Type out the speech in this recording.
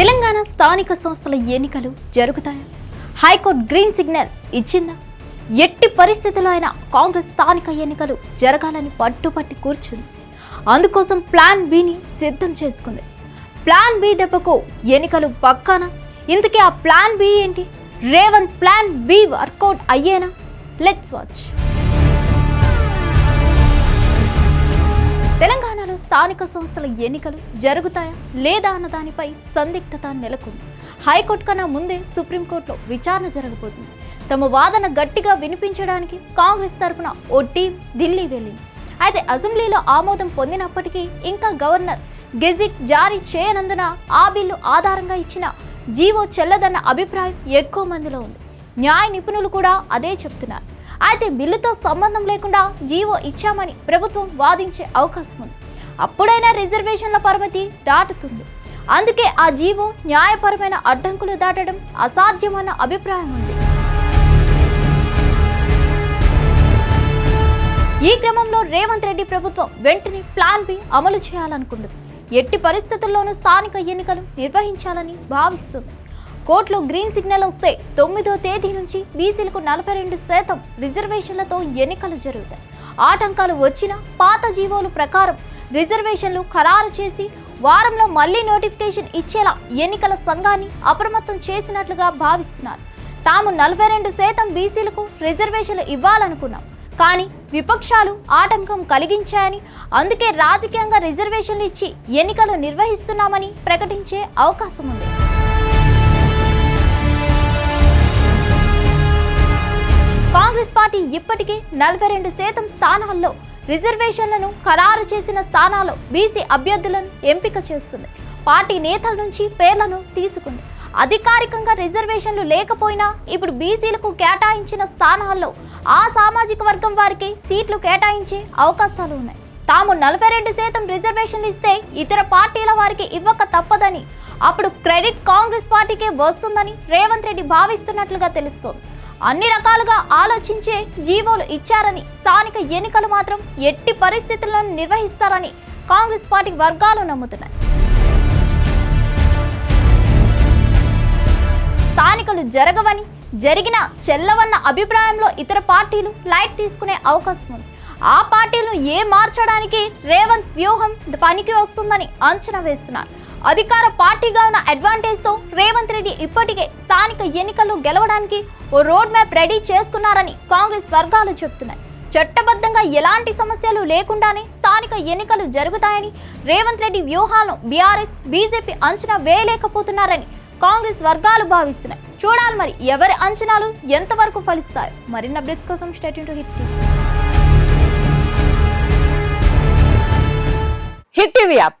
తెలంగాణ స్థానిక సంస్థల ఎన్నికలు జరుగుతాయా? హైకోర్టు గ్రీన్ సిగ్నల్ ఇచ్చిందా? ఎట్టి పరిస్థితుల్లో అయినా కాంగ్రెస్ స్థానిక ఎన్నికలు జరగాలని పట్టుపట్టి కూర్చుంది. అందుకోసం ప్లాన్ బిని సిద్ధం చేసుకుంది. ప్లాన్ బి దెబ్బకు ఎన్నికలు పక్కానా? ఇంతకీ ఆ ప్లాన్ బి ఏంటి? Revanth plan B work out అయ్యేనా? Let's watch స్థానిక సంస్థల ఎన్నికలు జరుగుతాయా లేదా అన్న దానిపై సందిగ్ధత నెలకొంది. హైకోర్టు కన్నా ముందే సుప్రీంకోర్టులో విచారణ జరగబోతుంది. తమ వాదన గట్టిగా వినిపించడానికి కాంగ్రెస్ తరపున ఓ టీం ఢిల్లీ వెళ్ళింది. అయితే అసెంబ్లీలో ఆమోదం పొందినప్పటికీ ఇంకా గవర్నర్ గెజిట్ జారీ చేయనందున ఆ బిల్లు ఆధారంగా ఇచ్చిన జీవో చెల్లదన్న అభిప్రాయం ఎక్కువ మందిలో ఉంది. న్యాయ నిపుణులు కూడా అదే చెప్తున్నారు. అయితే బిల్లుతో సంబంధం లేకుండా జీవో ఇచ్చామని ప్రభుత్వం వాదించే అవకాశం ఉంది. అప్పుడైనా రిజర్వేషన్ల పరిమితి దాటుతుంది. అందుకే ఆ జీవో న్యాయపరమైన అడ్డంకులు దాటడం అసాధ్యమన్న అభిప్రాయం ఉంది. ఈ క్రమంలో రేవంత్ రెడ్డి ప్రభుత్వం వెంటనే ప్లాన్ బి అమలు చేయాలనుకుంటుంది. ఎట్టి పరిస్థితుల్లోనూ స్థానిక ఎన్నికలు నిర్వహించాలని భావిస్తుంది. కోర్టులో గ్రీన్ సిగ్నల్ వస్తే తొమ్మిదో తేదీ నుంచి బీసీలకు నలభై రెండు శాతం రిజర్వేషన్లతో ఎన్నికలు జరుగుతాయి. ఆటంకాలు వచ్చినా పాత జీవోలు ప్రకారం రిజర్వేషన్లు ఖరారు చేసి వారంలో మళ్ళీ నోటిఫికేషన్ ఇచ్చేలా ఎన్నికల సంఘాన్ని అప్రమత్తం చేసినట్లుగా భావిస్తున్నారు. తాము నలభై రెండు శాతం బీసీలకు రిజర్వేషన్లు ఇవ్వాలనుకున్నాం. కానీ విపక్షాలు ఆటంకం కలిగించాయని అందుకే రాజకీయంగా రిజర్వేషన్లు ఇచ్చి ఎన్నికలు నిర్వహిస్తున్నామని ప్రకటించే అవకాశం ఉంది కాంగ్రెస్ పార్టీ ఇప్పటికే నలభై రెండు శాతం స్థానాల్లో రిజర్వేషన్లను ఖరారు చేసిన స్థానాల్లో బీసీ అభ్యర్థులను ఎంపిక చేస్తుంది. పార్టీ నేతల నుంచి పేర్లను తీసుకుంది. అధికారికంగా రిజర్వేషన్లు లేకపోయినా ఇప్పుడు బీసీలకు కేటాయించిన స్థానాల్లో ఆ సామాజిక వర్గం వారికి సీట్లు కేటాయించే అవకాశాలు ఉన్నాయి. తాము నలభై రెండు శాతం రిజర్వేషన్లు ఇస్తే ఇతర పార్టీల వారికి ఇవ్వక తప్పదని అప్పుడు క్రెడిట్ కాంగ్రెస్ పార్టీకే వస్తుందని రేవంత్ రెడ్డి భావిస్తున్నట్లుగా తెలుస్తోంది. అన్ని రకాలుగా ఆలోచించే జీవోలు ఇచ్చారని స్థానిక ఎన్నికలు మాత్రం ఎట్టి పరిస్థితులను నిర్వహిస్తారని కాంగ్రెస్ పార్టీ వర్గాలు నమ్ముతున్నాయి. స్థానికలు జరగవని జరిగిన చెల్లవన్న అభిప్రాయంలో ఇతర పార్టీలు లైట్ తీసుకునే అవకాశం ఉంది. ఆ పార్టీలను ఏ మార్చడానికి రేవంత్ వ్యూహం పనికి వస్తుందని అంచనా వేస్తున్నారు. అధికార పార్టీగా ఉన్న అడ్వాంటేజ్తో రేవంత్ రెడ్డి ఇప్పటికే స్థానిక ఎన్నికల్లో గెలవడానికి ఓ రోడ్ మ్యాప్ రెడీ చేసుకున్నారని కాంగ్రెస్ వర్గాలు చెప్తున్నాయి. చట్టబద్ధంగా ఎలాంటి సమస్యలు లేకుండానే స్థానిక ఎన్నికలు జరుగుతాయని రేవంత్ రెడ్డి వ్యూహాలను బీఆర్ఎస్ బీజేపీ అంచనా వేయలేకపోతున్నారని కాంగ్రెస్ వర్గాలు భావిస్తున్నాయి. చూడాలి మరి ఎవరి అంచనాలు ఎంతవరకు ఫలిస్తాయో. మరిన్ని అప్డేట్స్ కోసం state to Hit TV. Hit TV app.